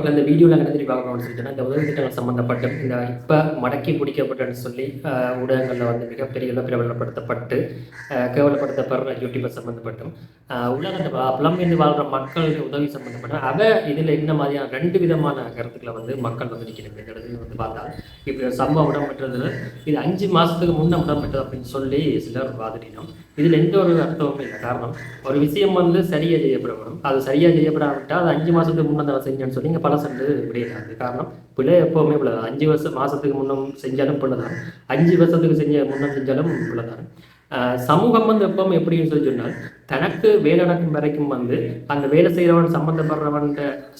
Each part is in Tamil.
மக்கள் இந்த வீடியோவில் என்ன தெரிவி பார்க்கணும்னு சொல்லிட்டுனா இந்த உதவி திட்டங்கள் சம்மந்தப்பட்ட இந்த இப்போ மடக்கி பிடிக்கப்பட்டன்னு சொல்லி ஊடகங்களில் வந்து மிகப்பெரிய அளவு பிரபலப்படுத்தப்பட்டு கேவலப்படுத்தப்படுற யூடியூபர் சம்மந்தப்பட்டும் உலகத்தை புலம்பெயர்ந்து வாழ்கிற மக்களுக்கு உதவி சம்மந்தப்பட்ட அவ இதில் என்ன மாதிரியான ரெண்டு விதமான கருத்துக்களை வந்து மக்கள் வந்து நிற்கிறது இந்த இடத்துல வந்து பார்த்தா இப்போ சம்பவம் இடம்பெற்றதுல இது அஞ்சு மாதத்துக்கு முன்ன இடம்பெற்றது அப்படின்னு சொல்லி சிலர் வாதிடினோம் இதில் எந்த ஒரு அர்த்தமும் இல்லை. காரணம் ஒரு விஷயம் வந்து சரியாக செய்யப்படணும் அது சரியாக செய்யப்படாவிட்டால் அது அஞ்சு மாதத்துக்கு முன்னே தான் செஞ்சேன்னு சொல்லி இங்கே பல சண்டு விடையாது காரணம் பிள்ளை எப்போவுமே பிள்ளை தான். அஞ்சு வருஷம் மாதத்துக்கு முன்னும் செஞ்சாலும் பிள்ளை தான் அஞ்சு வருஷத்துக்கு செஞ்ச முன்னே செஞ்சாலும் பிள்ளை தான் சமூகம் வந்து எப்பவும் எப்படின்னு சொல்லி சொன்னால் தனக்கு வேலை நடக்கும் வரைக்கும் வந்து அந்த வேலை செய்கிறவன் சம்மந்தப்படுறவன்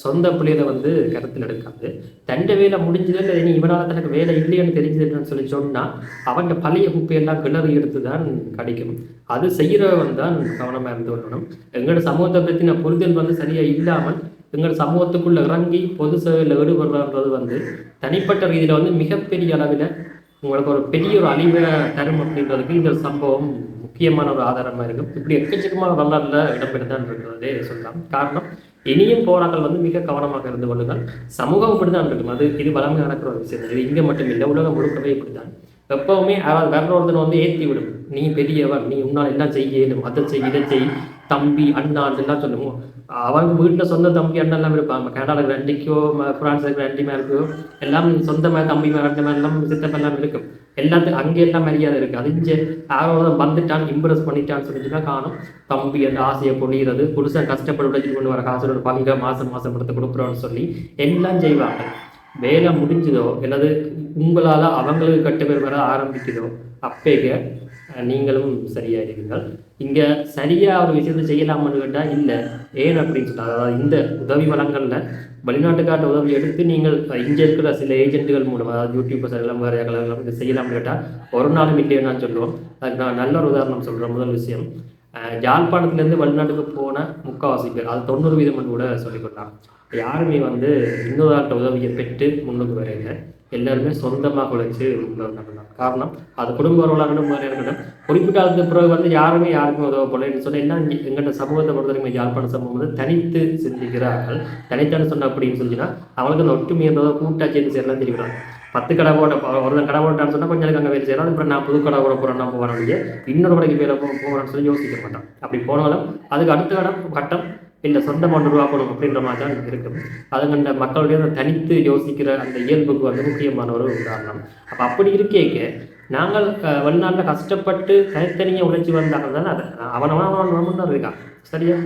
சொந்த பிள்ளைகளை வந்து கருத்தில் எடுக்காது. தண்டை வேலை முடிஞ்சது இல்லை இனி இவனால் தனக்கு வேலை இல்லைன்னு தெரிஞ்சதுன்னு சொல்லி சொன்னால் அவன் பழைய குப்பையெல்லாம் கிளறி எடுத்து தான் கிடைக்கும். அது செய்கிறவன் தான் கவனமாக இருந்து வரணும் எங்களோட சமூகத்தை பற்றின புரிதல் வந்து சரியாக இல்லாமல் எங்கள் சமூகத்துக்குள்ளே இறங்கி பொது சேவையில் ஈடுபடுறன்றது வந்து தனிப்பட்ட ரீதியில் வந்து மிகப்பெரிய அளவில் உங்களுக்கு ஒரு பெரிய ஒரு அழிவை தரும் அப்படின்றதுக்கு இந்த சம்பவம் முக்கியமான ஒரு ஆதாரமாக இருக்கும் இப்படி எக்கச்சக்கமான வரலாறுல இடம்பெறுதான் இருக்கிறதே சொல்லலாம். காரணம் இனியும் போராட்டம் வந்து மிக கவனமாக இருந்து கொள்ளுங்கள். சமூகம் இப்படி தான் இருக்கும். அது இது வளமை நடக்கிற ஒரு விஷயம். இது இங்கே மட்டும் இல்லை உலகம் முழுக்கவே இப்படிதான். எப்பவுமே அதாவது வேற ஒருத்தனை வந்து ஏற்றி விடும். நீ பெரியவன் நீ உன்னால் என்ன செய்ய இயலும். அதை செய் இதை செய். தம்பி அண்ணா அதெல்லாம் சொல்லுவோம் அவங்க வீட்டில் சொந்த தம்பி அண்ணன் எல்லாம் இருப்பாங்க. கனடாவில் ரெண்டிக்கோ ஃப்ரான்ஸுக்கு ரெண்டு இருக்கோ எல்லாம் சொந்தமாக தம்பி மேலே ரெண்டு மேல எல்லாம் இருக்கும். எல்லாத்துக்கும் அங்கே எல்லாம் மரியாதை இருக்கு. அது இங்கே யாரோ வந்துட்டான் இம்ப்ரெஸ் பண்ணிட்டான்னு சொல்லிட்டுனா காணும். தம்பி அந்த ஆசையை பொழியிறது புருஷன் கஷ்டப்பட்டு உழைச்சிட்டு கொண்டு வர காசோட பங்கை மாசம் மாசம் எடுத்து கொடுக்குறோன்னு சொல்லி எல்லாம் செய்வாங்க. வேலை முடிஞ்சதோ அல்லது உங்களால் அவங்களுக்கு கட்டுப்பேர் வர ஆரம்பிக்குதோ அப்பேக நீங்களும் சரியாயிருங்கள் இங்கே சரியாக ஒரு விஷயத்தை செய்யலாமான்னு கேட்டால் இல்லை. ஏன் அப்படின்னு சொன்னால் அதாவது இந்த உதவி வளங்களில் வெளிநாட்டுக்காட்ட உதவி எடுத்து நீங்கள் இங்கே இருக்கிற சில ஏஜென்ட்டுகள் மூலம் அதாவது யூடியூபர்ஸ் எல்லாம் வேறு எல்லாம் செய்யலாம்னு கேட்டால் ஒரு நாளும் இல்லைன்னு நான் சொல்லுவோம். அதுக்கு நான் நல்ல ஒரு உதாரணம் சொல்கிறேன் முதல் விஷயம். யாழ்ப்பாணத்துலேருந்து வெளிநாட்டுக்கு போன முக்கால்வாசி பேர் அது தொண்ணூறு வீதம் கூட சொல்லிக்கொள்ளலாம் யாருமே வந்து இன்னொரு ஆட்ட உதவியை பெற்று முன்னுக்கு வரையில எல்லாருமே சொந்தமாக உழைச்சி பண்ணலாம் காரணம் அது குடும்ப உறவுகளாக மாதிரி இருக்கட்டும். குறிப்பிட்ட காலத்துக்கு பிறகு வந்து யாருமே யாருமே உதவ போலன்னு சொன்னால் என்ன இங்க- சமூகத்தை சமூகத்தை பொறுத்தவரைக்கும் யாழ்ப்பாண சமூகம் வந்து தனித்து சிந்திக்கிறார்கள் தனித்தான சொன்ன அப்படின்னு சொல்லிச்சுன்னா அவங்களுக்கு அந்த ஒற்றுமைன்றதை கூட்டா சேர்ந்து சேரலாம் தெரிவிக்கிறாங்க பத்து கடை போட ஒரு கடை போட்டான்னு சொன்னால் கொஞ்சம் நாளைக்கு அங்கே வேலை செய்யலாம் அப்புறம் நான் புது கடை போட போகிறேன் நான் போகிறேன் இன்னொரு கடைக்கு வேலை போகிறேன்னு சொல்லி யோசிக்க மாட்டான். அப்படி போனாலும் அதுக்கு அடுத்த கடம் கட்டம் இல்லை சொந்தமாக ஒன்று உருவாக்கணும் அப்படின்ற மாதிரி தான் இருக்கும் அது அந்த மக்களுடைய அந்த தனித்து யோசிக்கிற அந்த இயல்புக்கு வந்து முக்கியமான ஒரு உதாரணம். அப்போ அப்படி இருக்கேக்க நாங்கள் வெளிநாட்டில் கஷ்டப்பட்டு தனித்தனியாக உழைச்சி வந்தாங்க தானே அதை அவனவன் அவன் தான் இருக்கான். சரியா?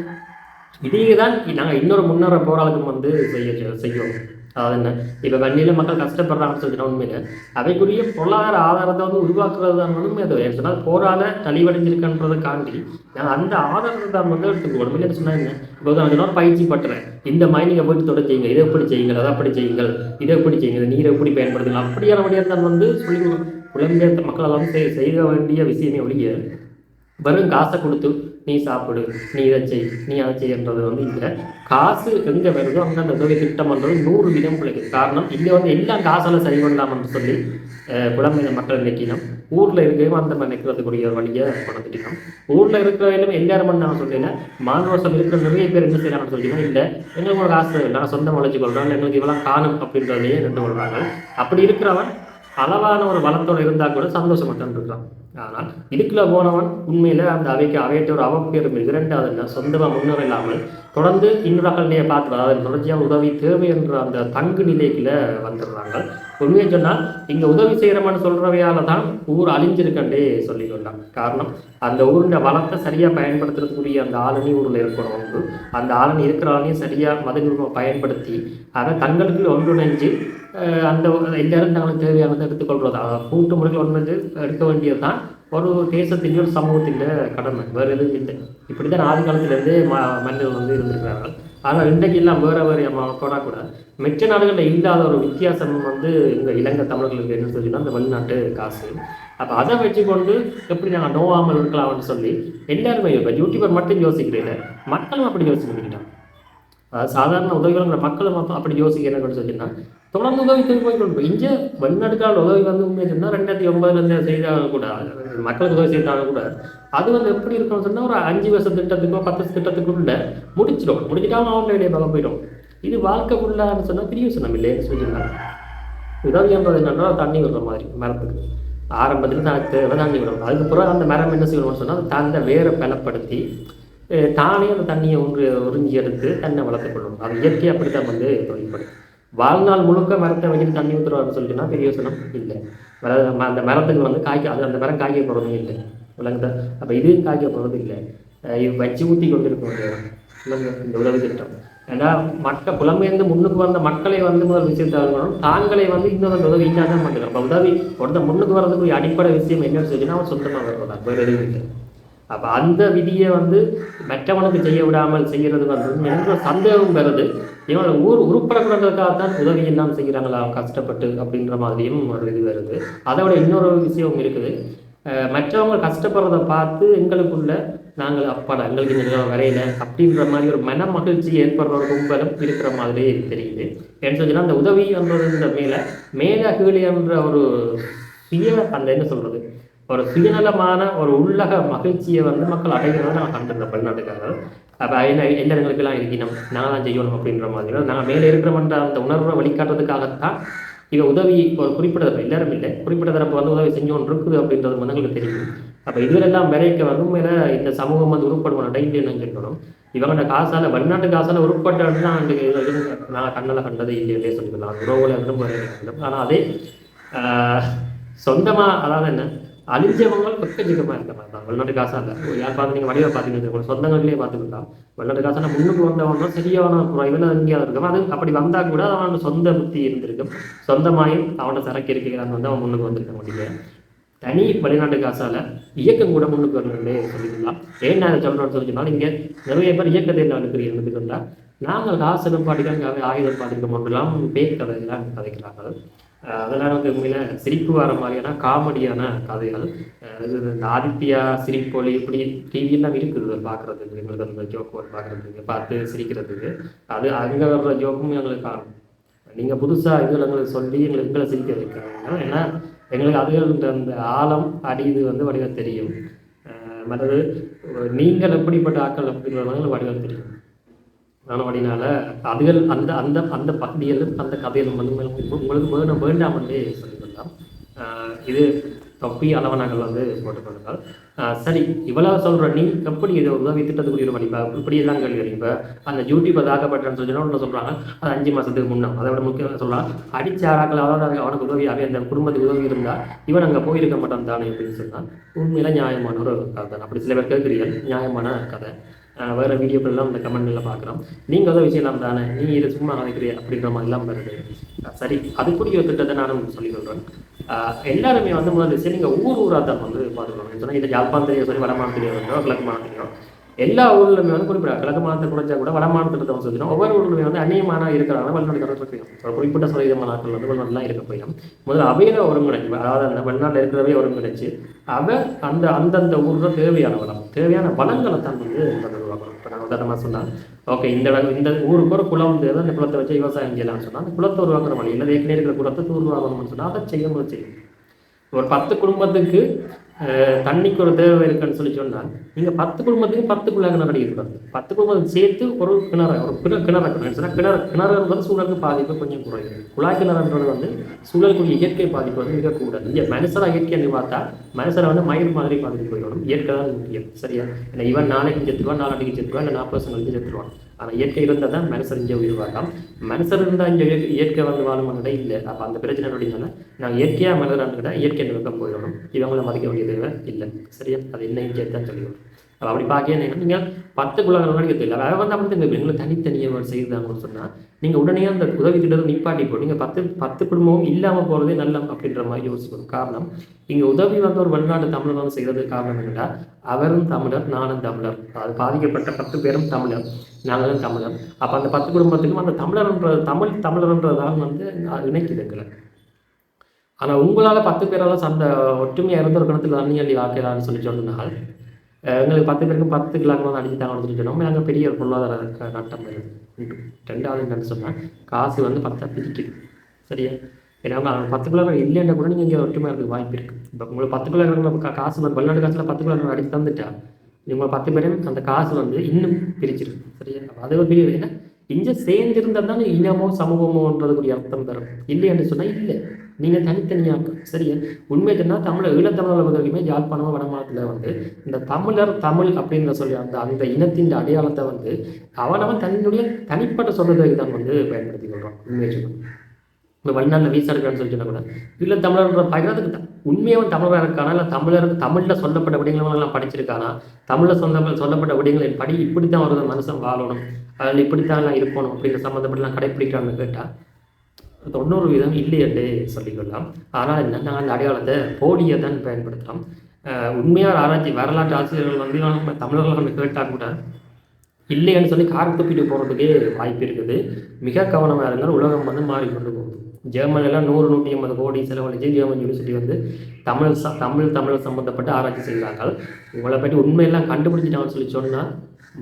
இதையே தான் நாங்கள் இன்னொரு முன்னேற போராளுக்கும் வந்து செய்ய செய்வோம் அதாவது என்ன? இப்போ வண்டியில் மக்கள் கஷ்டப்படுறாங்கன்னு சொல்லிட்டு உண்மையில. அவைக்குரிய பொருளாதார ஆதாரத்தை வந்து உருவாக்குறது தான் அது சொன்னால் போராட நலிவடைஞ்சிருக்கன்றதை காண்டி நான் அந்த ஆதாரத்தை தான் வந்து எடுத்துக்கணும் இல்லை சொன்னால் என்ன? இப்போ நான் பயிற்சி பட்டுறேன். இந்த மாதிரி நீங்கள் போயிட்டு தொடர் செய்யுங்க இதை எப்படி செய்யுங்கள்? அதை அப்படி செய்யுங்கள். இதை எப்படி செய்யுங்க நீரை எப்படி பயன்படுத்துங்க அப்படியான வழியாக தான் வந்து சொல்லி புலம்பெயர்ந்த மக்களால் வந்து செய்- செய்ய வேண்டிய விஷயமே ஒழிய வெறும் காசை கொடுத்து நீ சாப்பிடு நீ இதை செய் நீ அதை செய்யன்றது வந்து இல்லை காசு எங்கே வருதோ அங்கே அந்த உதவி திட்டம் பண்ணுறது நூறு வீதம் பிழைக்குது காரணம் இங்கே வந்து எல்லாம் காசால சரி பண்ணலாம்னு சொல்லி அஹ், மக்கள் நிற்கணும் ஊரில் இருக்கிறவங்க அந்த மாதிரி நிற்கிறதுக்குரிய ஒரு வழியை கொண்டுட்டினோம் ஊரில் இருக்கிறவங்களும் எல்லாரும் பண்ணாமல் நான் மாணவர்கள் இருக்கிற நிறைய பேர் என்ன செய்யலாம்னு சொல்லிங்கன்னா இல்லை எங்களுக்கு ஒரு காசு நாங்கள் சொந்தம் உழைச்சி கொள்றோம் இல்லை எங்களுக்கு இவ்வளோ காணும் அப்படின்றதையே நின்று கொள்றாங்க அப்படி இருக்கிறவன் அளவான ஒரு வளத்தோடு இருந்தால் கூட சந்தோஷமா தான் ஆனால் இதுக்குள்ளே போனவன் உண்மையில் அந்த அவைக்கு அவையிட்ட ஒரு அவப்பேரும் இரண்டாவது என்ன? சொந்தமாக முன்னர் இல்லாமல் தொடர்ந்து இன்னொருடைய பார்த்து அதாவது தொடர்ச்சியாக உதவி தேவை என்ற அந்த தங்கு நிலைக்குள்ள வந்துடுறாங்க. உண்மையை சொன்னால் இங்கே உதவி செய்கிறவன்னு சொல்கிறவையால தான் ஊர் அழிஞ்சிருக்கண்டே சொல்லிக்கொள்ளலாம் காரணம் அந்த ஊருடைய வளத்தை சரியாக பயன்படுத்துறதுக்குரிய அந்த ஆளுநி ஊரில் இருக்கணும். ஒன்று அந்த ஆளுநி இருக்கிற சரியாக மத நிறுவனம் பயன்படுத்தி அதை தங்களுக்கு ஒன்றிணைஞ்சு அந்த எல்லாரும் தங்களுக்கு தேவையானதை எடுத்துக்கொள்வது. கூட்டு முறையில் ஒன்று எடுக்க வேண்டியது தான் ஒரு தேசத்தின் ஒரு சமூகத்தின் கடமை. வேறு எதுவும் இல்லை. இப்படி தான் ஆதி காலத்திலேருந்தே ம மன்னர்கள் வந்து இருந்திருக்கிறார்கள். ஆனால் இன்றைக்கு எல்லாம் வேற வேறு போனா கூட மிச்ச நாடுகளில் இல்லாத ஒரு வித்தியாசம் வந்து இந்த இலங்கை தமிழர்களுக்கு என்ன சொல்லினா அந்த வெளிநாட்டு காசு. அப்போ அதை வச்சுக்கொண்டு எப்படி நாங்கள் நோவாமல் இருக்கலாம்னு சொல்லி எல்லாருமே இப்போ யூடியூபர் மட்டும் யோசிக்கிறீங்க. மக்களும் அப்படி யோசிக்கிட்டாங்க சாதாரண உதவிகளுங்கிற மக்களும் அப்படி யோசிக்கிறேன்னு சொல்லினா தொடர்ந்து உதவி செய்து போய் கொண்டு இங்கே வெளிநாட்டுக்கான உதவி வந்து உண்மையை சொன்னால் ரெண்டாயிரத்தி ஒன்பதுலேருந்து செய்தாங்க கூட மக்களுக்கு உதவி செய்தாங்க கூட அது வந்து எப்படி இருக்கணும்னு சொன்னால் ஒரு அஞ்சு வருஷம் திட்டத்துக்கோ பத்து வருஷ திட்டத்துக்குள்ள முடிச்சிடும் முடிச்சிட்டாலும் அவங்க வேலையை பார்க்க போயிடும் இது வாழ்க்கைக்குள்ளான்னு சொன்னால் பிரியோசனம் இல்லைன்னு சொல்லியிருந்தாங்க உதவி என்பது என்னன்னா தண்ணி விடுற மாதிரி மரத்துக்கு ஆரம்பத்தில் தான் தேவை தண்ணி விடணும் அதுக்கப்புறம் அந்த மரம் என்ன செய்யணும்னு சொன்னால் தன்னை வேரை பலப்படுத்தி தானே அந்த தண்ணியை ஒன்று உறிஞ்சி எடுத்து தன்னை வளர்த்துக்கொள்ளும் அது அது இயற்கை அப்படித்தான் வந்து தொழில்படும் வாழ்நாள் முழுக்க மரத்தை வச்சுட்டு தண்ணி ஊற்றுறாருன்னு சொல்லிட்டுனா பெரிய யோசனம் இல்லை. மர அந்த மரத்துக்கு வந்து காய்க்க அது அந்த மரம் காய்க்க போகிறதும் இல்லை. விளங்குதா அப்போ இதுவும் காய்க்க போகிறது இல்லை. இது வச்சு ஊற்றி கொண்டு இருக்க முடியாது இந்த உதவி திட்டம். ஏன்னா மக்கள் புலம்பெயர்ந்து முன்னுக்கு வந்த மக்களை வந்து முதல் விஷயத்தை அணுகணும் தாங்களே வந்து இன்னொரு உதவி இல்லாத மாட்டேங்கிறோம் அப்போ உதவி ஒருத்தர் முன்னுக்கு வர்றதுக்கு அடிப்படை விஷயம் என்னன்னு சொல்லினா அவன் சொந்தமாக வருவதா வேறு எதுவும் இல்லை. அப்போ அந்த விதியை வந்து மற்றவனுக்கு செய்ய விடாமல் செய்கிறது வந்து என்ற சந்தேகம் வருது. இவங்க ஊர் உருப்படக்கூடாததுக்காகத்தான் உதவி எல்லாம் செய்கிறாங்களா? கஷ்டப்பட்டு அப்படின்ற மாதிரியும் ஒரு இது வருது. அதை விட இன்னொரு விஷயம் இருக்குது. மற்றவங்க கஷ்டப்படுறத பார்த்து எங்களுக்குள்ள நாங்கள் அப்பாடா எங்களுக்கு இந்த நிலம் வரையில அப்படின்ற மாதிரி ஒரு மன மகிழ்ச்சி ஏற்படுற ஒரு கும்பலும் இருக்கிற மாதிரி தெரியுது. என்ன சொன்னா அந்த உதவி என்றதுன்ற மேலே மேலே கீழே ஒரு சுய அந்த என்ன சொல்றது? ஒரு சுயநலமான ஒரு உள்ளக மகிழ்ச்சியை வந்து மக்கள் அடைகிறத நான் கண்டிருந்த வெளிநாட்டுக்காரர்கள் அப்போ என்ன எந்த எங்களுக்கெல்லாம் இருக்கணும் நான் தான் செய்யணும் அப்படின்ற மாதிரி. நாங்கள் மேலே இருக்கிறோம்ன்ற அந்த உணர்வை வழிகாட்டுறதுக்காகத்தான் இவன் உதவி ஒரு குறிப்பிட்ட தரப்பு எல்லாரும் இல்லை. குறிப்பிட்ட தரப்பு வந்து உதவி செஞ்சோன்னு இருக்குது அப்படின்றது வந்து எங்களுக்கு தெரியும். அப்போ இதுலெல்லாம் விரைக்க வந்து மேலே இந்த சமூகம் வந்து உருப்படுவோம். டெய்லி என்ன சொல்லணும் இவங்களோட காசால வெளிநாட்டு காசால உருப்பட்டா நான் கண்ணில் கண்டது இல்லையே சொல்லிக்கலாம். உறவுல இருந்து ஆனால் அதே சொந்தமாக அதாவது என்ன? அழிஞ்சவங்களும் வெக்கச்சிக்கமாக இருக்க மாட்டாங்க வெளிநாட்டு காசால யார் பார்த்து நீங்கள் வடிவை பார்த்தீங்கன்னா உங்களோட சொந்தங்கள்லேயே பார்த்துக்கிட்டா வெளிநாட்டு காசால முன்னுக்கு வந்தவங்க சரியான குறைவில் எங்கேயாவது இருக்கும் அது அப்படி வந்தால் கூட அவனோட சொந்த புத்தி இருந்திருக்கும் சொந்தமாயும் அவனோட சரக்கு இருக்கிறான்னு வந்து அவன் முன்னுக்கு வந்திருக்க முடியல தனி வெளிநாட்டு காசால இயக்கம் கூட முன்னுக்கு வரணும்னு சொல்லிக்கலாம் ஏன் நான் சொல்றேன்னு சொல்லி சொன்னால் இங்கே நிறைய பேர் இயக்கத்தை என்ன இருக்கிறீர்கள் சொன்னா நாங்கள் காசு பாடிக்காங்க ஆயுதம் பாதிக்க மட்டும் பேய் கதைகளாக கதைக்கிறார்கள் அதெல்லாம் வந்து உண்மையில சிரிப்பு வர மாதிரியான காமெடியான கதைகள். இந்த ஆதித்யா சிரிப்பொலி இப்படி டிவியெல்லாம் இருக்குது. பார்க்குறதுக்கு எங்களுக்கு அந்த ஜோக் பார்க்குறதுக்கு பார்த்து சிரிக்கிறதுக்கு. அது அங்கே வர்ற ஜோக்கும் எங்களுக்கு காணும். நீங்கள் புதுசாக இதில் எங்களுக்கு சொல்லி எங்களுக்கு எங்களை சிரிக்க வைக்கிறாங்க ஏன்னா எங்களுக்கு அதுகள் அந்த ஆழம் அடி இது வந்து வடிவம் தெரியும். மற்றது நீங்கள் எப்படிப்பட்ட ஆக்கள் அப்படிங்கிறது வடிவம் தெரியும். அதனால அதுகள் அந்த அந்த அந்த பகுதியிலும் அந்த கதையிலும் வந்து உங்களுக்கு வேணும் வேண்டாம் என்றே சொல்லிக்கொள்ளலாம் இது தொப்பி அளவனாக்கள் வந்து போட்டுக்கொள்ளுங்கள். சரி இவ்வளவு சொல்ற நீ எப்படி இதை உதவி திட்டத்துக்குரிய ஒரு இப்படி எல்லாம் கேள்வி இப்ப அந்த யூடியூப் தாக்கப்பட்டேன்னு சொல்லி ஒன்று சொல்றாங்க. அது அஞ்சு மாசத்துக்கு முன்னே அதை விட முக்கியம் சொல்றாங்க அடிச்சாராக்கள் அதாவது அவனுக்கு உதவியாகவே அந்த குடும்பத்துக்கு உதவி இருந்தா இவன் அங்கே போயிருக்க மாட்டான் தானே அப்படின்னு சொன்னா உண்மையில நியாயமான ஒரு கதை. அப்படி சில பேர் கேட்கிறீர்கள் நியாயமான கதை. வேறு வீடியோக்கள்லாம் இந்த கமெண்ட்ல பார்க்குறோம். நீங்கள் உதவி செய்யலாம் தானே? நீ இதை சும்மா கதைக்கிறிய அப்படின்ற மாதிரிலாம் வருது. சரி அதுக்குரிய ஒரு திட்டத்தை நானும் உங்களுக்கு சொல்லி ஆஹ் எல்லாருமே வந்து முதல்ல சரி நீங்கள் ஊர் ஊராக தான் வந்து பார்த்துக்கணும் சொன்னா இது யாழ்ப்பாணத்திலேயோ சரி வடமாநிலத்திலேயோ இருந்தோ கிழக்கு மாநிலத்திலேயோ எல்லா ஊர்லையுமே வந்து குறிப்பிட கிழக்கு மாநிலத்தை குறைஞ்சா கூட வட வந்து சொல்லிடும் ஒவ்வொரு ஊர்லையுமே வந்து அந்நியமான இருக்கிறாங்க. வெளிநாட்டு இருக்கிறோம் ஒரு குறிப்பிட்ட சதவீதமான நாட்கள் வந்து வெளிநாட்டுலாம் இருக்க போயிடும் முதல்ல அவையில ஒருங்கிணைச்சு அதாவது அந்த வெளிநாட்டில் இருக்கிறவே ஒருங்கிணைச்சு அவன் அந்த அந்தந்த ஊரில் தேவையான வளம் தேவையான வளங்களை தான் வந்து இந்த உருவாக்கணும். இப்போ நான் உதாரணமாக சொன்னால் ஓகே இந்த இடம் இந்த ஊருக்கு ஒரு குளம் தேவை அந்த குளத்தை வச்சு விவசாயம் செய்யலாம்னு சொன்னால் அந்த குளத்தை உருவாக்குற வழி இல்லை ஏற்கனவே இருக்கிற குளத்தை தூர்வாகணும்னு சொன்னால் அதை செய்ய செய்யும் ஒரு பத்து குடும்பத்துக்கு தண்ணிக்கு ஒரு தேவை இருக்குன்னு சொல்லி சொன்னால் நீங்கள் பத்து குடும்பத்துக்கு பத்து குழாய் கிணறு அடிக்கக்கூடாது பத்து குடும்பத்துக்கு சேர்த்து ஒரு கிணறு ஒரு கிணறு கிணறு சொன்னால் கிணறு கிணறுன்றது சூழலுக்கு பாதிப்பு கொஞ்சம் குறையும். குழாய் கிணறுன்றது வந்து சூழலுக்குரிய இயற்கை பாதிப்பு வந்து மிகக்கூடாது இங்கே மனுஷரா இயற்கையை பார்த்தா மனுஷரை வந்து மயில் மாதிரி பாதிப்பு போயிடணும் இயற்கை தான் முக்கியம். சரியா? ஏன்னா இவன் நாளைக்கு செத்துருவான் நாளைக்கு செத்துருவான் இல்லை நாற்பது வருஷம் கழிச்சு செத்துருவான். ஆனால் இயற்கை இருந்தால் தான் மனுஷர் இங்கே உயிர் வாழலாம் மனுஷர் இருந்தால் இங்கே இயற்கை- வந்து வாழும் இடம் இல்லை அப்போ அந்த பிரச்சனை அப்படின்னா நான் இயற்கையாக மனிதரான்கிட்ட இயற்கை நிறுத்தம் போயிடணும் இவங்களை மதிக்க வேண்டிய தேவை இல்லை. சரியா? அது என்ன இங்கே தான் சொல்லிவிடும் அப்படி பார்க்க நீங்கள் பத்து குழந்தைங்க தெரியல அதை வந்து அப்படி இந்த பெண்களை தனித்தனியாக ஒரு செய்தாங்கன்னு சொன்னால் நீங்கள் உடனே அந்த உதவி திட்டத்தை நிப்பாட்டி போ நீங்கள் பத்து பத்து குடும்பமும் இல்லாமல் போகிறதே நல்ல அப்படின்ற மாதிரி யோசிக்கணும் காரணம் இங்கே உதவி வந்து ஒரு வெளிநாட்டு தமிழர் வந்து செய்கிறது காரணம் என்னென்னா அவரும் தமிழர் நானும் தமிழர். அது பாதிக்கப்பட்ட பத்து பேரும் தமிழர் நாங்களும் தமிழர். அப்போ அந்த பத்து குடும்பத்துக்கும் அந்த தமிழர்ன்ற தமிழ் தமிழர்ன்றதால் வந்து நான் இணைக்குது ஆனால் உங்களால் பத்து பேரால் சண்டை ஒற்றுமையாக இருந்த ஒரு கணத்தில் தண்ணி அள்ளி வாக்கலான்னு சொல்லி சொன்னால் எங்களுக்கு பத்து பேருக்கும் பத்து கிலோக்கு வந்து அடிச்சுட்டாங்கன்னு சொல்லி நம்ம நாங்கள் பெரிய ஒரு பொருளாதார நட்டம் வருது ரெண்டாவது என்னன்னு சொன்னால் காசு வந்து பத்தா பிரிக்குது. சரியா? ஏன்னா அவங்க பத்து கிலோ இல்லைன்னா கூட நீங்கள் இங்கே ஒற்றுமையாக இருக்க வாய்ப்பு இருக்குது இப்போ உங்களுக்கு பத்து கிலோ காசு வந்து வெளிநாட்டு காசில் பத்து கிலோ அடிச்சு தந்துட்டா இவங்க பத்து பேரும் அந்த காசு வந்து இன்னும் பிரிச்சிருக்கு சரியா? அது ஒரு பெரிய ஏன்னா இங்கே சேர்ந்திருந்தால் தான் இனமோ சமூகமோன்றதுக்குரிய அர்த்தம் தரும். இல்லைன்னு சொன்னால் இல்லை. நீங்கள் தனித்தனியாக சரியா உண்மை சொன்னால் தமிழை ஈழத்தமிழர் பொறுத்த வரைக்குமே யாழ்ப்பாணம் வடமாநிலத்தில் வந்து இந்த தமிழர் தமிழ் அப்படின்ற சொல்லி அந்த அந்த இனத்தின் அடையாளத்தை வந்து அவனவன் தன்னுடைய தனிப்பட்ட சொல்றதுக்கு தான் வந்து பயன்படுத்தி கொள்கிறான் உண்மையை சொல்லணும் இப்போ வெளிநாட்டில் வீசா எடுக்கிறான்னு சொல்லி சொன்னா கூட இல்லை தமிழர்ன்ற பார்க்கறதுக்கு உண்மையாகவும் தமிழராக இருக்கானா? இல்லை தமிழர் தமிழில் சொல்லப்பட்ட விடங்களெல்லாம் படிச்சிருக்கானா? தமிழில் சொந்த சொல்லப்பட்ட விடயங்களின் படி இப்படித்தான் ஒரு மனுஷன் வாழணும். அதில் இப்படித்தான் எல்லாம் இருக்கணும் அப்படிங்கிற சம்மந்தப்பட்டலாம் கடைப்பிடிக்கிறான்னு கேட்டால் தொண்ணூறு வீதம் இல்லையென்றே சொல்லிக்கொள்ளலாம். ஆனால் என்ன நாங்கள் அந்த அடையாளத்தை போலியை தான் பயன்படுத்துகிறோம் உண்மையாக ஆராய்ச்சி வரலாற்று ஆசிரியர்கள் வந்து நம்ம தமிழர்கள் நம்ம கேட்டால் கூட இல்லைன்னு சொல்லி கார் துப்பிட்டு போகிறதுக்கே வாய்ப்பு இருக்குது. மிக கவனமாக இருந்தால் உலகம் வந்து மாறிக்கொண்டு போகுது. ஜெர்மனிலாம் நூறு நூற்றி ஐம்பது கோடி செலவழிச்சு ஜெர்மன் யூனிவர்சிட்டி வந்து தமிழ் ச தமிழ் தமிழ் சம்மந்தப்பட்ட ஆராய்ச்சி செய்கிறார்கள். உங்களை பற்றி உண்மையெல்லாம் கண்டுபிடிச்சிட்டாங்கன்னு சொல்லி சொன்னால்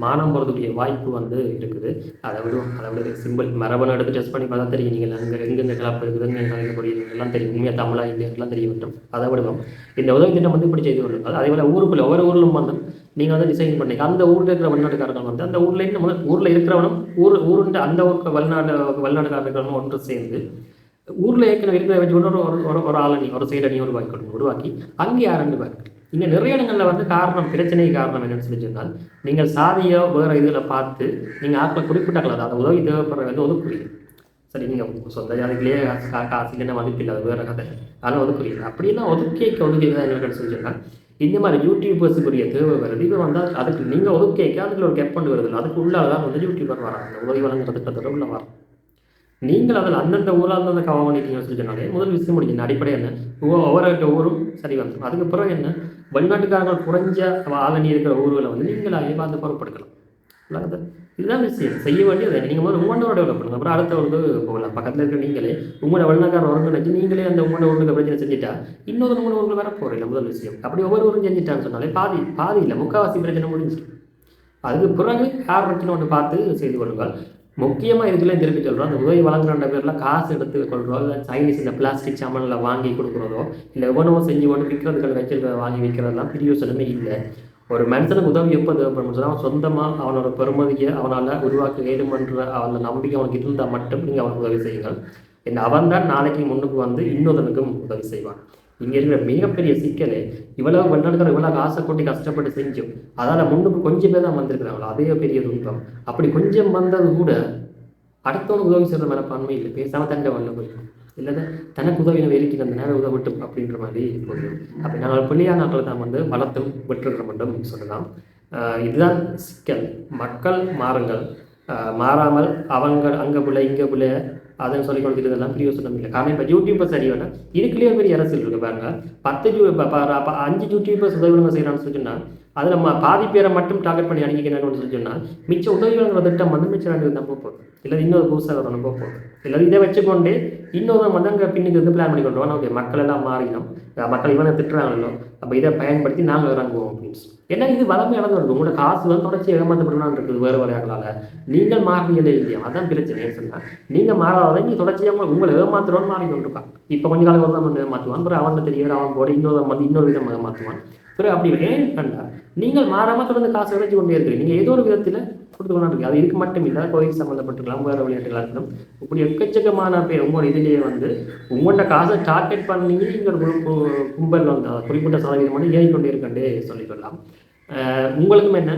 மானம் போகிறதுடைய வாய்ப்பு வந்து இருக்குது. அதை விடும் அதை விட சிம்பிள் மரபணு எடுத்து டெஸ்ட் பண்ணி பார்த்தா தெரியும். நீங்கள் அங்கே எங்கெங்கே கலப்பு இருக்குது எங்கே எல்லாம் தெரியும். உண்மையாக தமிழா இல்லையெல்லாம் தெரிய வேண்டும். அதை விடுவோம் இந்த உதவி திட்டம் வந்து இப்படி செய்து கொள்ளுங்கள் அதே போல் ஊருக்குள்ள ஒவ்வொரு ஊரிலும் வந்து நீங்கள் வந்து டிசைன் பண்ணி அந்த ஊரில் இருக்கிற வெளிநாட்டுக்காரர்கள் வந்து அந்த ஊரில் நம்ம ஊரில் இருக்கிறவனும் ஊர் ஊருன்ற அந்த ஊருக்கு வெளிநாட்டு வெளிநாட்டுக்காரர்களும் ஒன்று சேர்ந்து ஊரில் ஏற்கனவே இருக்கிற வச்சு ஒரு ஒரு ஒரு ஆளணி ஒரு செயலணி உருவாக்கி உருவாக்கி அங்கே ஆரண்டு பாருங்கள் இங்கே நிறைய இடங்களில் வந்து காரணம் பிரச்சனை காரணம் என்னன்னு சொல்லி சொன்னால் நீங்கள் சாதியோ வேறு இதில் பார்த்து நீங்கள் ஆட்களை குறிப்பிட்டாங்களா அந்த உதவி தேவைப்படுறது வந்து ஒதுக்குறீங்க. சரி நீங்கள் சொந்த ஜாதிகளே காசு இல்லைன்னா மதிப்பு இல்லாத வேறு கதை. ஆனால் ஒதுக்குறீங்க. அப்படியெல்லாம் ஒதுக்கேக்க ஒதுக்கிதான் என்ன சொல்லி சொன்னால் இந்த மாதிரி யூடியூபர்ஸுக்குரிய தேவை வருது இப்போ வந்தால் அதுக்கு நீங்கள் ஒதுக்கேக்க அதுக்குள்ள ஒரு கெப் பண்ணி வருது அதுக்கு தான் வந்து யூடியூபர் வராங்க. உதவி வழங்குறதுக்கு உள்ள வரும் நீங்கள் அதில் அந்தந்த ஊரில் அந்தந்த கவனம் பண்ணிட்டீங்கன்னு சொல்லி சொன்னாலே முதல் விஷயம் முடிக்கணும் அடிப்படை என்ன? ஒவ்வொரு ஊரும் சரி வந்துடும் அதுக்கு பிறகு என்ன? வெளிநாட்டுக்காரங்கள் குறைஞ்ச ஆளணி இருக்கிற ஊர்களை வந்து நீங்கள் பார்த்து பொருட்படுத்தலாம். இதுதான் விஷயம். செய்ய வேண்டியது நீங்கள் முதல்ல உங்களோட டெவலப் பண்ணுங்க. அப்புறம் அடுத்த ஊருக்கு போகலாம். பக்கத்தில் இருக்க நீங்களே உங்களோட வெளிநாக்கார வரணும்னு நினச்சி நீங்களே அந்த உங்களோட ஊருக்கு பிரச்சனை செஞ்சுட்டா இன்னொரு உங்களோட ஊருக்கு வர போகிறீங்க முதல் விஷயம். அப்படி ஒவ்வொரு ஊரும் செஞ்சுட்டான்னு சொன்னாலே பாதி பாதி இல்லை. முக்கால்வாசி பிரச்சனை முடிஞ்சிடும். அதுக்கு பிறகு யார் பிரச்சனை ஒன்று பார்த்து செய்து கொள்ளுங்கள். முக்கியமாக இதுக்குள்ளே திருப்பி சொல்கிறோம் அந்த உதவி வழங்குற பேரில் காசு எடுத்து கொள்கிறோம் இல்லை சைனீஸ் இந்த பிளாஸ்டிக் சாமானில் வாங்கி கொடுக்குறதோ இல்லை எவனோ செஞ்சு கொண்டு விற்கிறதுக்கு வச்சிருக்க வாங்கி விற்கிறதெல்லாம் பிரியோசனமே இல்லை. ஒரு மனுஷனுக்கு உதவி எப்போ தேவைப்படும் சொன்னால் அவன் சொந்தமாக அவனோட பெருமதியை அவனால் உருவாக்க வேண்டுமன்ற அவனோட நம்பிக்கை அவனுக்கு இருந்தால் மட்டும் நீங்கள் அவனுக்கு உதவி செய்யுங்கள். இந்த அவன் தான் நாளைக்கு முன்னுக்கு வந்து இன்னொருத்தனுக்கும் உதவி செய்வான். இங்கே இருக்கிற மிகப்பெரிய சிக்கலே இவ்வளவு வெளிநாடுகள் இவ்வளவு ஆசை கொட்டி கஷ்டப்பட்டு செஞ்சோம். அதால் முன்னுக்கு கொஞ்சம் பேர் தான் வந்திருக்கிறாங்களோ? அதே பெரிய துன்பம். அப்படி கொஞ்சம் வந்தது கூட அடுத்தவனுக்கு உதவி செய்கிற மனப்பான்மை இல்லை. பேசாமல் தண்டை வரல போய் இல்லைன்னா தனக்கு உதவின வேலைக்கு அந்த நேரம் உதவிட்டும் அப்படின்ற மாதிரி போயிடும். அப்படி நாங்கள் பிள்ளையான நாட்களை தான் வந்து வளர்த்தும் விட்டுருக்கிற மட்டும் சொல்லலாம். இதுதான் சிக்கல். மக்கள் மாறுங்கள். மாறாமல் அவங்க அங்கே பிள்ளை இங்கே பிள்ளை அதன்னு சொல்லி கொடுத்துட்டு பிரியோசனம் இல்லை. காரணம் இப்போ யூடியூபர்ஸ் சரி வேணா இதுக்குள்ளேயே பெரிய அரசியல் இருக்கு பாருங்க. பத்து அஞ்சு யூடியூபர்ஸ் உதவி நம்ம செய்யறான்னு அது நம்ம பாதி பேரை மட்டும் டார்கெட் பண்ணி அணிக்கணும்னு சொல்லி சொன்னால் மிச்ச உதவி திட்டம் வந்து மிச்சம் ரெண்டு தான் போகும் இல்லை இன்னொரு புதுசாக வரணும் போகும் இல்லை இதை வச்சுக்கொண்டு இன்னொரு மதங்க பின்னுக்கு வந்து பிளான் பண்ணி கொண்டு ஓகே மக்கள் எல்லாம் மாறிடும் மக்கள் இவனை திட்டுறாங்களோ அப்போ இதை பயன்படுத்தி நாங்கள் இறங்குவோம் அப்படின்னு சொல்லி. ஏன்னா இது வளமையானது இருக்கும் உங்களோட காசு வந்து தொடர்ச்சி ஏமாற்றப்படலாம் இருக்குது. வேறு வரையாக்களால் நீங்கள் மாறியதே இல்லையா? அதான் பிரச்சனை சொன்னால் நீங்கள் மாறாத நீங்கள் தொடர்ச்சியாக உங்களை ஏமாத்துறோன்னு மாறி கொண்டிருப்பான் இப்போ கொஞ்ச காலம் வந்து நம்ம வந்து ஏமாற்றுவான் அப்புறம் அவன் தெரியவர் அவன் போட இன்னொரு வந்து இன்னொரு விதம் ஏமாற்றுவான் பிறகு அப்படி ஏன் கண்டா நீங்கள் மாறாமல் தொடர்ந்து காசு விளைச்சி கொண்டே இருக்கிறீங்க. நீங்கள் ஏதோ ஒரு விதத்தில் கொடுத்து கொண்டாந்து அது இதுக்கு மட்டும் இல்லை கோயில் சம்மந்தப்பட்டிருக்கலாம் வேறு விளையாட்டுகளாக இருக்கணும் இப்படி எக்கச்சக்கமான பேர் உங்களோட இதுலேயே வந்து உங்கள்கிட்ட காசை டார்கெட் பண்ணீங்க நீங்கள் கும்பல் வந்து குறிப்பிட்ட சதவீதமான ஏறி கொண்டே இருக்கண்டே சொல்லிக்கொள்ளலாம். உங்களுக்கும் என்ன?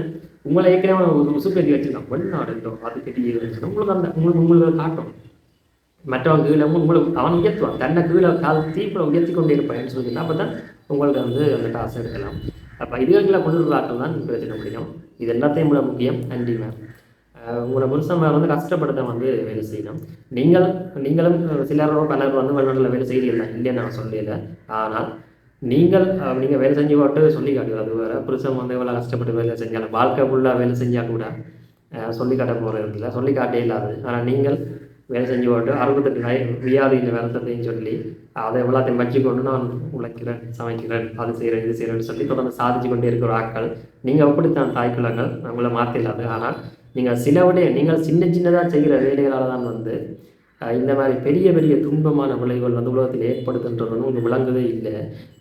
உங்களை ஏற்கனவே உசுப்பேற்றி வச்சுருக்கான் வெளிநாடு அது கட்டி உங்களுக்கு அந்த உங்களுக்கு உங்களுக்கு காட்டும். மற்றவங்க கீழே உங்களுக்கு அவன் உயர்த்துவான். தன்னை கீழே கால் தீப்பில் உயர்த்தி கொண்டே இருப்பான்னு சொல்லி அப்போ தான் உங்களுக்கு வந்து அந்த காசு எடுக்கலாம். அப்போ இதுகளை கொண்டு தான் பிரச்சனை முடியும். இது எல்லாத்தையும் விட முக்கியம். நன்றி மேம் உங்களை புருஷன் வந்து கஷ்டப்படுத்த வந்து வேலை செய்யணும். நீங்களும் நீங்களும் சிலரோ பலர் வந்து வெளிநாட்டில் வேலை செய்கிறீர்கள். இல்லைன்னு நான் சொல்லல. ஆனால் நீங்கள் நீங்கள் வேலை செஞ்சு போட்டு சொல்லி காட்டுவது அது வேறு புருஷன் வந்து எவ்வளோ கஷ்டப்பட்டு வேலை செஞ்சாலும் வாழ்க்கை ஃபுல்லாக வேலை செஞ்சால் கூட சொல்லி காட்ட போகிறது இல்லை. சொல்லி காட்டே இல்லாது. ஆனால் நீங்கள் வேலை செஞ்சு போட்டு அறுபத்தெட்டு நாய் வியாதியில் வருத்தத்தையும் சொல்லி அதை எல்லாத்தையும் வச்சுக்கொண்டு நான் உழைக்கிறேன் சமைக்கிறேன் அது செய்கிறேன் இது செய்கிறேன்னு சொல்லி தொடர்ந்து சாதிச்சு கொண்டே இருக்கிற ஆட்கள். நீங்கள் அப்படித்தான் தாய்க்குள்ளங்கள் உங்களை மாற்றிடாது ஆனால் நீங்கள் சில விட நீங்கள் சின்ன சின்னதாக செய்கிற வேலைகளால் தான் வந்து இந்த மாதிரி பெரிய பெரிய துன்பமான விளைவுகள் வந்து உலகத்தில் ஏற்படுத்துன்றது ஒன்று விளங்கவே இல்லை.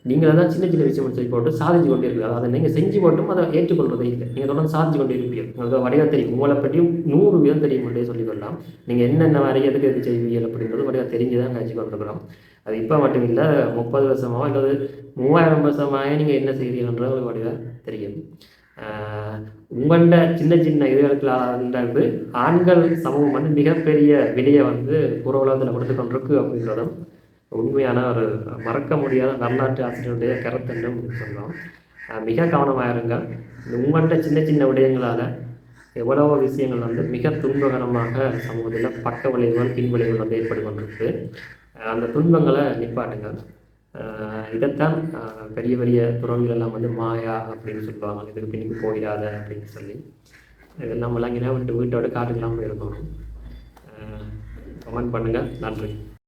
நீங்கள் தான் சின்ன சின்ன விஷயம் செய்து போட்டு சாதிச்சு கொண்டே இருக்கிறது அதை நீங்கள் செஞ்சு போட்டும் அதை ஏற்றுக்கொள்வதே இல்லை. நீங்கள் தொடர்ந்து சாதிச்சு கொண்டே இருப்பீர்கள் உங்களுக்கு வடிவா தெரியும். உங்களை பற்றியும் நூறு விதம் தெரியும் கொண்டே சொல்லிக்கொள்ளலாம் நீங்கள் என்னென்ன வரைய எதுக்கு எது செய்வீர்கள் அப்படின்றது வடிவா தெரிஞ்சு தான் நினச்சி கொண்டிருக்கிறோம் அது இப்போ மட்டும் இல்லை முப்பது வருஷமாக அல்லது மூவாயிரம் வருஷமாக நீங்கள் என்ன செய்கிறீங்கன்றது உங்களுக்கு தெரியும். உங்கள்ட சின்ன சின்ன இதுகளுக்கு ஆண்கள் சமூகம் வந்து மிகப்பெரிய விலையை வந்து புற உலகத்தில் கொடுத்து கொண்டிருக்கு அப்படின்றதும் உண்மையான ஒரு மறக்க முடியாத வரலாற்று ஆசிரியருடைய கருத்துன்னு சொல்லலாம். மிக கவனமாக இருங்க. உங்கள்கிட்ட சின்ன சின்ன விடயங்களால் எவ்வளவோ விஷயங்கள் வந்து மிக துன்பகரமாக சமூகத்தில் பக்க விளைவுகள் பின் விளைவுகள் வந்து ஏற்பட்டு கொண்டிருக்கு. அந்த துன்பங்களை நிப்பாட்டுங்க. இதைத்தான் பெரிய பெரிய துறவிகள் எல்லாம் வந்து மாயா அப்படின்னு சொல்லுவாங்க. இதுக்கு பின்னுக்கு போயிடாத அப்படின்னு சொல்லி. இதெல்லாம் விளங்கினா விட்டு வீட்டோட காட்டுக்கெல்லாம் போயிருக்கணும் கமெண்ட் பண்ணுங்கள் நன்றி.